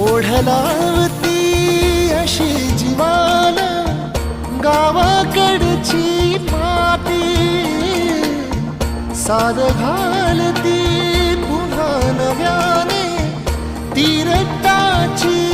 ओढलावती अशी जीवान गावाकडची माती. साद घालती पुन्हा नव्याने तिरटाची